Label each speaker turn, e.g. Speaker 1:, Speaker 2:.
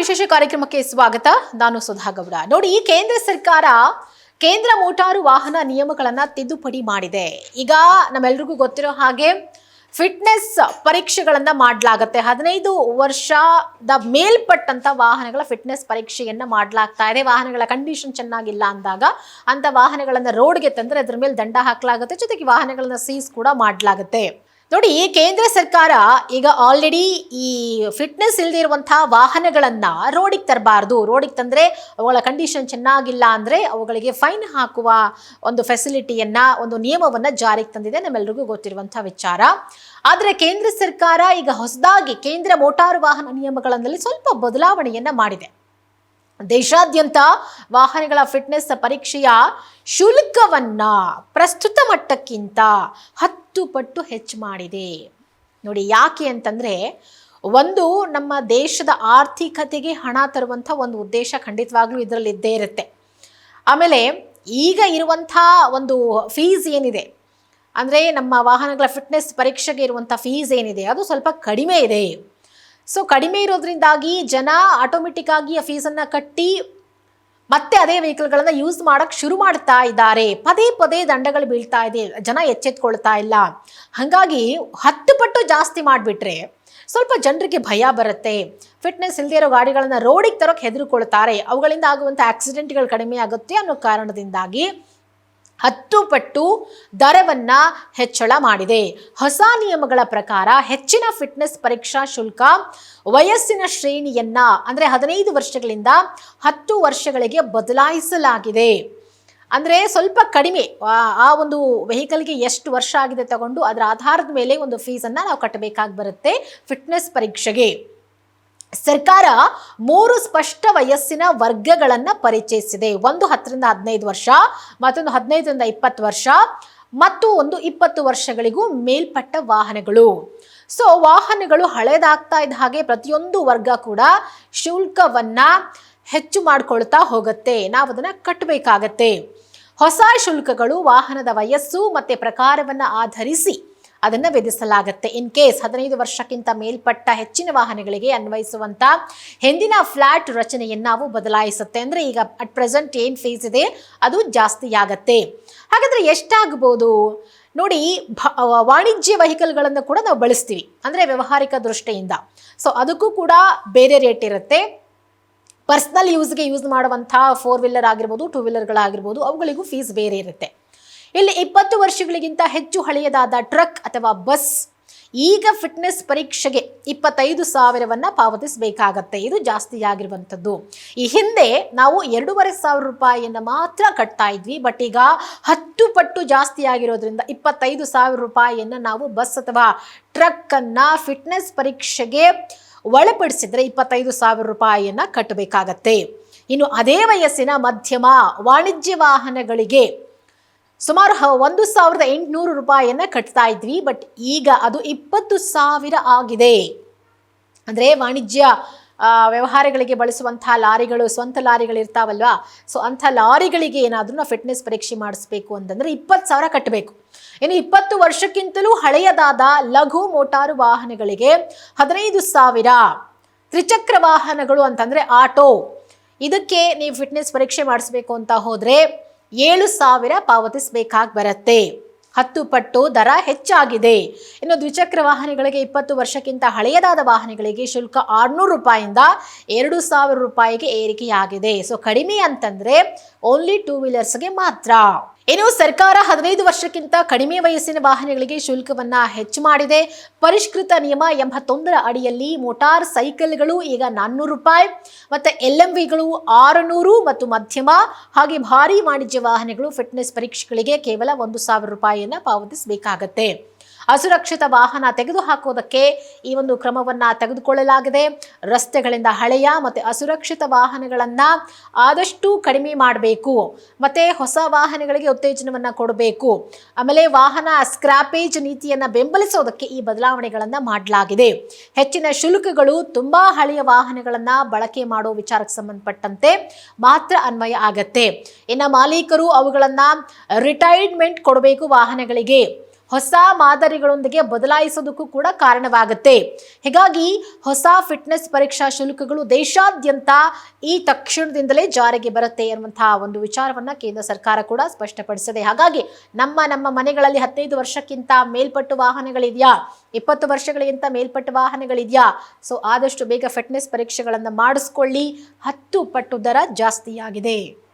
Speaker 1: ವಿಶೇಷ ಕಾರ್ಯಕ್ರಮಕ್ಕೆ ಸ್ವಾಗತ. ನಾನು ಸುಧಾ ಗೌಡ. ನೋಡಿ, ಈ ಕೇಂದ್ರ ಸರ್ಕಾರ ಕೇಂದ್ರ ಮೋಟಾರು ವಾಹನ ನಿಯಮಗಳನ್ನು ತಿದ್ದುಪಡಿ ಮಾಡಿದೆ. ಈಗ ನಮ್ಮೆಲ್ರಿಗೂ ಗೊತ್ತಿರೋ ಹಾಗೆ ಫಿಟ್ನೆಸ್ ಪರೀಕ್ಷೆಗಳನ್ನು ಮಾಡಲಾಗುತ್ತೆ. ಹದಿನೈದು ವರ್ಷದ ಮೇಲ್ಪಟ್ಟಂತ ವಾಹನಗಳ ಫಿಟ್ನೆಸ್ ಪರೀಕ್ಷೆಯನ್ನ ಮಾಡಲಾಗ್ತಾ ಇದೆ. ವಾಹನಗಳ ಕಂಡೀಷನ್ ಚೆನ್ನಾಗಿಲ್ಲ ಅಂದಾಗ ಅಂತ ವಾಹನಗಳನ್ನು ರೋಡ್ಗೆ ತಂದರೆ ಅದ್ರ ಮೇಲೆ ದಂಡ ಹಾಕಲಾಗುತ್ತೆ. ಜೊತೆಗೆ ವಾಹನಗಳನ್ನು ಸೀಸ್ ಕೂಡ ಮಾಡಲಾಗುತ್ತೆ. ನೋಡಿ ಕೇಂದ್ರ ಸರ್ಕಾರ ಈಗ ಆಲ್ರೆಡಿ ಈ ಫಿಟ್ನೆಸ್ ಇರುವಂಥ ವಾಹನಗಳನ್ನು ರೋಡಿಗೆ ತರಬಾರ್ದು. ರೋಡಿಗೆ ತಂದ್ರೆ ಅವುಗಳ ಕಂಡೀಷನ್ ಚೆನ್ನಾಗಿಲ್ಲ ಅಂದ್ರೆ ಅವುಗಳಿಗೆ ಫೈನ್ ಹಾಕುವ ಒಂದು ಫೆಸಿಲಿಟಿಯನ್ನ ಒಂದು ನಿಯಮವನ್ನ ಜಾರಿಗೆ ತಂದಿದೆ ನಮ್ಮೆಲ್ಲರಿಗೂ ಗೊತ್ತಿರುವಂತಹ ವಿಚಾರ. ಆದರೆ ಕೇಂದ್ರ ಸರ್ಕಾರ ಈಗ ಹೊಸದಾಗಿ ಕೇಂದ್ರ ಮೋಟಾರು ವಾಹನ ನಿಯಮಗಳಲ್ಲಿ ಸ್ವಲ್ಪ ಬದಲಾವಣೆಯನ್ನ ಮಾಡಿದೆ. ದೇಶಾದ್ಯಂತ ವಾಹನಗಳ ಫಿಟ್ನೆಸ್ ಪರೀಕ್ಷೆಯ ಶುಲ್ಕವನ್ನ ಪ್ರಸ್ತುತ ಮಟ್ಟಕ್ಕಿಂತ ಹತ್ತು ಪಟ್ಟು ಹೆಚ್ಚು ಮಾಡಿದೆ. ನೋಡಿ ಯಾಕೆ ಅಂತಂದ್ರೆ, ಒಂದು ನಮ್ಮ ದೇಶದ ಆರ್ಥಿಕತೆಗೆ ಹಣ ತರುವಂಥ ಒಂದು ಉದ್ದೇಶ ಖಂಡಿತವಾಗ್ಲೂ ಇದರಲ್ಲಿ ಇದ್ದೇ ಇರುತ್ತೆ. ಆಮೇಲೆ ಈಗ ಇರುವಂಥ ಒಂದು ಫೀಸ್ ಏನಿದೆ? ಅಂದರೆ ನಮ್ಮ ವಾಹನಗಳ ಫಿಟ್ನೆಸ್ ಪರೀಕ್ಷೆಗೆ ಇರುವಂಥ ಫೀಸ್ ಏನಿದೆ? ಅದು ಸ್ವಲ್ಪ ಕಡಿಮೆ ಇದೆ. ಸೊ ಕಡಿಮೆ ಇರೋದ್ರಿಂದಾಗಿ ಜನ ಆಟೋಮೆಟಿಕ್ ಆಗಿ ಆ ಫೀಸನ್ನು ಕಟ್ಟಿ ಮತ್ತೆ ಅದೇ ವೆಹಿಕಲ್ಗಳನ್ನು ಯೂಸ್ ಮಾಡೋಕ್ಕೆ ಶುರು ಮಾಡ್ತಾ ಇದ್ದಾರೆ. ಪದೇ ಪದೇ ದಂಡಗಳು ಬೀಳ್ತಾ ಇದೆ. ಜನ ಎಚ್ಚೆತ್ಕೊಳ್ತಾ ಇಲ್ಲ. ಹಾಗಾಗಿ ಹತ್ತು ಪಟ್ಟು ಜಾಸ್ತಿ ಮಾಡಿಬಿಟ್ರೆ ಸ್ವಲ್ಪ ಜನರಿಗೆ ಭಯ ಬರುತ್ತೆ. ಫಿಟ್ನೆಸ್ ಇಲ್ಲದೆ ಇರೋ ಗಾಡಿಗಳನ್ನು ರೋಡಿಗೆ ತರೋಕೆ ಹೆದರುಕೊಳ್ತಾರೆ. ಅವುಗಳಿಂದ ಆಗುವಂಥ ಆಕ್ಸಿಡೆಂಟ್ಗಳು ಕಡಿಮೆ ಆಗುತ್ತೆ ಅನ್ನೋ ಕಾರಣದಿಂದಾಗಿ ಹತ್ತು ಪಟ್ಟು ದರವನ್ನು ಹೆಚ್ಚಳ ಮಾಡಿದೆ. ಹೊಸ ನಿಯಮಗಳ ಪ್ರಕಾರ ಹೆಚ್ಚಿನ ಫಿಟ್ನೆಸ್ ಪರೀಕ್ಷಾ ಶುಲ್ಕ ವಯಸ್ಸಿನ ಶ್ರೇಣಿಯನ್ನು, ಅಂದ್ರೆ ಹದಿನೈದು ವರ್ಷಗಳಿಂದ ಹತ್ತು ವರ್ಷಗಳಿಗೆ ಬದಲಾಯಿಸಲಾಗಿದೆ. ಅಂದ್ರೆ ಸ್ವಲ್ಪ ಕಡಿಮೆ, ಆ- ಒಂದು ವೆಹಿಕಲ್ಗೆ ಎಷ್ಟು ವರ್ಷ ಆಗಿದೆ ತಗೊಂಡು ಅದರ ಆಧಾರದ ಮೇಲೆ ಒಂದು ಫೀಸನ್ನು ನಾವು ಕಟ್ಟಬೇಕಾಗಿ ಬರುತ್ತೆ ಫಿಟ್ನೆಸ್ ಪರೀಕ್ಷೆಗೆ. ಸರ್ಕಾರ ಮೂರು ಸ್ಪಷ್ಟ ವಯಸ್ಸಿನ ವರ್ಗಗಳನ್ನು ಪರಿಚಯಿಸಿದೆ. ಒಂದು ಹತ್ತರಿಂದ ಹದಿನೈದು ವರ್ಷ, ಮತ್ತೊಂದು ಹದಿನೈದರಿಂದ ಇಪ್ಪತ್ತು ವರ್ಷ, ಮತ್ತು ಒಂದು ಇಪ್ಪತ್ತು ವರ್ಷಗಳಿಗೂ ಮೇಲ್ಪಟ್ಟ ವಾಹನಗಳು. ಸೊ ವಾಹನಗಳು ಹಳೇದಾಗ್ತಾ ಇದ್ದ ಹಾಗೆ ಪ್ರತಿಯೊಂದು ವರ್ಗ ಕೂಡ ಶುಲ್ಕವನ್ನು ಹೆಚ್ಚು ಮಾಡಿಕೊಳ್ತಾ ಹೋಗುತ್ತೆ. ನಾವು ಅದನ್ನು ಕಟ್ಟಬೇಕಾಗತ್ತೆ ಹೊಸ ಶುಲ್ಕಗಳು ವಾಹನದ ವಯಸ್ಸು ಮತ್ತು ಪ್ರಕಾರವನ್ನು ಆಧರಿಸಿ ಅದನ್ನ ವಿಧಿಸಲಾಗುತ್ತೆ. ಇನ್ ಕೇಸ್ ಹದಿನೈದು ವರ್ಷಕ್ಕಿಂತ ಮೇಲ್ಪಟ್ಟ ಹೆಚ್ಚಿನ ವಾಹನಗಳಿಗೆ ಅನ್ವಯಿಸುವಂತ ಹಿಂದಿನ ಫ್ಲಾಟ್ ರಚನೆಯನ್ನು ನಾವು ಬದಲಾಯಿಸುತ್ತೆ. ಅಂದ್ರೆ ಈಗ ಅಟ್ ಪ್ರೆಸೆಂಟ್ ಏನ್ ಫೀಸ್ ಇದೆ? ಅದು ಜಾಸ್ತಿ ಆಗತ್ತೆ. ಹಾಗಾದ್ರೆ ಎಷ್ಟಾಗಬಹುದು ನೋಡಿ ವಾಣಿಜ್ಯ ವೆಹಿಕಲ್ಗಳನ್ನು ಕೂಡ ನಾವು ಬಳಸ್ತೀವಿ. ಅಂದ್ರೆ ವ್ಯವಹಾರಿಕ ದೃಷ್ಟಿಯಿಂದ. ಸೊ ಅದಕ್ಕೂ ಕೂಡ ಬೇರೆ ರೇಟ್ ಇರುತ್ತೆ. ಪರ್ಸ್ನಲ್ ಯೂಸ್ಗೆ ಯೂಸ್ ಮಾಡುವಂಥ ಫೋರ್ ವೀಲರ್ ಆಗಿರ್ಬೋದು ಟೂ ವೀಲರ್ಗಳಾಗಿರ್ಬೋದು ಅವುಗಳಿಗೂ ಫೀಸ್ ಬೇರೆ ಇರುತ್ತೆ. ಇಲ್ಲಿ ಇಪ್ಪತ್ತು ವರ್ಷಗಳಿಗಿಂತ ಹೆಚ್ಚು ಹಳೆಯದಾದ ಟ್ರಕ್ ಅಥವಾ ಬಸ್ ಈಗ ಫಿಟ್ನೆಸ್ ಪರೀಕ್ಷೆಗೆ ಇಪ್ಪತ್ತೈದು ಸಾವಿರವನ್ನು ಪಾವತಿಸಬೇಕಾಗತ್ತೆ. ಇದು ಜಾಸ್ತಿ ಆಗಿರುವಂಥದ್ದು ಈ ಹಿಂದೆ ನಾವು ಎರಡೂವರೆ ಸಾವಿರ ರೂಪಾಯಿಯನ್ನು ಮಾತ್ರ ಕಟ್ತಾ ಇದ್ವಿ. ಬಟ್ ಈಗ ಹತ್ತು ಪಟ್ಟು ಜಾಸ್ತಿ ಆಗಿರೋದ್ರಿಂದ ಇಪ್ಪತ್ತೈದು ಸಾವಿರ ರೂಪಾಯಿಯನ್ನು ನಾವು ಬಸ್ ಅಥವಾ ಟ್ರಕ್ಕನ್ನು ಫಿಟ್ನೆಸ್ ಪರೀಕ್ಷೆಗೆ ಒಳಪಡಿಸಿದರೆ ಇಪ್ಪತ್ತೈದು ಸಾವಿರ ರೂಪಾಯಿಯನ್ನು ಕಟ್ಟಬೇಕಾಗತ್ತೆ. ಇನ್ನು ಅದೇ ವಯಸ್ಸಿನ ಮಧ್ಯಮ ವಾಣಿಜ್ಯ ವಾಹನಗಳಿಗೆ ಸುಮಾರು ಒಂದು ಸಾವಿರದ ಎಂಟುನೂರು ರೂಪಾಯಿಯನ್ನು ಕಟ್ತಾ ಇದ್ವಿ, ಬಟ್ ಈಗ ಅದು ಇಪ್ಪತ್ತು ಸಾವಿರ ಆಗಿದೆ. ಅಂದರೆ ವಾಣಿಜ್ಯ ವ್ಯವಹಾರಗಳಿಗೆ ಬಳಸುವಂಥ ಲಾರಿಗಳು ಸ್ವಂತ ಲಾರಿಗಳು ಇರ್ತಾವಲ್ವಾ? ಸೊ ಅಂಥ ಲಾರಿಗಳಿಗೆ ಏನಾದರೂ ಫಿಟ್ನೆಸ್ ಪರೀಕ್ಷೆ ಮಾಡಿಸ್ಬೇಕು ಅಂತಂದರೆ ಇಪ್ಪತ್ತು ಸಾವಿರ ಕಟ್ಟಬೇಕು ಇನ್ನು ಇಪ್ಪತ್ತು ವರ್ಷಕ್ಕಿಂತಲೂ ಹಳೆಯದಾದ ಲಘು ಮೋಟಾರು ವಾಹನಗಳಿಗೆ ಹದಿನೈದು ಸಾವಿರ. ತ್ರಿಚಕ್ರ ವಾಹನಗಳು ಅಂತಂದರೆ ಆಟೋ. ಇದಕ್ಕೆ ನೀವು ಫಿಟ್ನೆಸ್ ಪರೀಕ್ಷೆ ಮಾಡಿಸ್ಬೇಕು ಅಂತ ಹೋದ್ರೆ ಏಳು ಸಾವಿರ ಪಾವತಿಸಬೇಕಾಗಿ ಬರುತ್ತೆ ಹತ್ತು ಪಟ್ಟು ದರ ಹೆಚ್ಚಾಗಿದೆ. ಇನ್ನು ದ್ವಿಚಕ್ರ ವಾಹನಗಳಿಗೆ ಇಪ್ಪತ್ತು ವರ್ಷಕ್ಕಿಂತ ಹಳೆಯದಾದ ವಾಹನಗಳಿಗೆ ಶುಲ್ಕ ಆರುನೂರು ರೂಪಾಯಿಂದ ಎರಡು ಸಾವಿರ ರೂಪಾಯಿಗೆ ಏರಿಕೆಯಾಗಿದೆ. ಸೊ ಕಡಿಮೆ ಅಂತಂದ್ರೆ ಓನ್ಲಿ ಟೂ ವೀಲರ್ಸ್ಗೆ ಮಾತ್ರ. ಇನ್ನು ಸರ್ಕಾರ ಹದಿನೈದು ವರ್ಷಕ್ಕಿಂತ ಕಡಿಮೆ ವಯಸ್ಸಿನ ವಾಹನಗಳಿಗೆ ಶುಲ್ಕವನ್ನ ಹೆಚ್ಚು ಮಾಡಿದೆ. ಪರಿಷ್ಕೃತ ನಿಯಮ ಎಂಬತ್ತೊಂದರ ಅಡಿಯಲ್ಲಿ ಮೋಟಾರ್ ಸೈಕಲ್ಗಳು ಈಗ ನಾನ್ನೂರು ರೂಪಾಯಿ, ಮತ್ತೆ ವಿಗಳು ಆರುನೂರು ಮತ್ತು ಮಧ್ಯಮ, ಹಾಗೆ ಭಾರಿ ವಾಣಿಜ್ಯ ವಾಹನಗಳು ಫಿಟ್ನೆಸ್ ಪರೀಕ್ಷೆಗಳಿಗೆ ಕೇವಲ ಒಂದು ಸಾವಿರ ರೂಪಾಯಿಯನ್ನು ಪಾವತಿಸಬೇಕಾಗತ್ತೆ. ಅಸುರಕ್ಷಿತ ವಾಹನ ತೆಗೆದುಹಾಕೋದಕ್ಕೆ ಈ ಒಂದು ಕ್ರಮವನ್ನು ತೆಗೆದುಕೊಳ್ಳಲಾಗಿದೆ. ರಸ್ತೆಗಳಿಂದ ಹಳೆಯ ಮತ್ತು ಅಸುರಕ್ಷಿತ ವಾಹನಗಳನ್ನು ಆದಷ್ಟು ಕಡಿಮೆ ಮಾಡಬೇಕು. ಮತ್ತು ಹೊಸ ವಾಹನಗಳಿಗೆ ಉತ್ತೇಜನವನ್ನು ಕೊಡಬೇಕು. ಆಮೇಲೆ ವಾಹನ ಸ್ಕ್ರಾಪೇಜ್ ನೀತಿಯನ್ನು ಬೆಂಬಲಿಸೋದಕ್ಕೆ ಈ ಬದಲಾವಣೆಗಳನ್ನು ಮಾಡಲಾಗಿದೆ. ಹೆಚ್ಚಿನ ಶುಲ್ಕಗಳು ತುಂಬ ಹಳೆಯ ವಾಹನಗಳನ್ನು ಬಳಕೆ ಮಾಡೋ ವಿಚಾರಕ್ಕೆ ಸಂಬಂಧಪಟ್ಟಂತೆ ಮಾತ್ರ ಅನ್ವಯ ಆಗತ್ತೆ. ಇನ್ನು ಮಾಲೀಕರು ಅವುಗಳನ್ನು ರಿಟೈರ್ಮೆಂಟ್ ಕೊಡಬೇಕು ವಾಹನಗಳಿಗೆ. ಹೊಸ ಮಾದರಿಗಳೊಂದಿಗೆ ಬದಲಾಯಿಸೋದಕ್ಕೂ ಕೂಡ ಕಾರಣವಾಗುತ್ತೆ. ಹೀಗಾಗಿ ಹೊಸ ಫಿಟ್ನೆಸ್ ಪರೀಕ್ಷಾ ಶುಲ್ಕಗಳು ದೇಶಾದ್ಯಂತ ಈ ತಕ್ಷಣದಿಂದಲೇ ಜಾರಿಗೆ ಬರುತ್ತೆ ಅನ್ನುವಂತಹ ಒಂದು ವಿಚಾರವನ್ನ ಕೇಂದ್ರ ಸರ್ಕಾರ ಕೂಡ ಸ್ಪಷ್ಟಪಡಿಸಿದೆ. ಹಾಗಾಗಿ ನಮ್ಮ ನಮ್ಮ ಮನೆಗಳಲ್ಲಿ ಹದಿನೈದು ವರ್ಷಕ್ಕಿಂತ ಮೇಲ್ಪಟ್ಟು ವಾಹನಗಳಿದೆಯಾ? ಇಪ್ಪತ್ತು ವರ್ಷಗಳಿಗಿಂತ ಮೇಲ್ಪಟ್ಟು ವಾಹನಗಳಿದೆಯಾ? ಸೊ, ಆದಷ್ಟು ಬೇಗ ಫಿಟ್ನೆಸ್ ಪರೀಕ್ಷೆಗಳನ್ನು ಮಾಡಿಸ್ಕೊಳ್ಳಿ. ಹತ್ತು ಪಟ್ಟು ದರ ಜಾಸ್ತಿಯಾಗಿದೆ.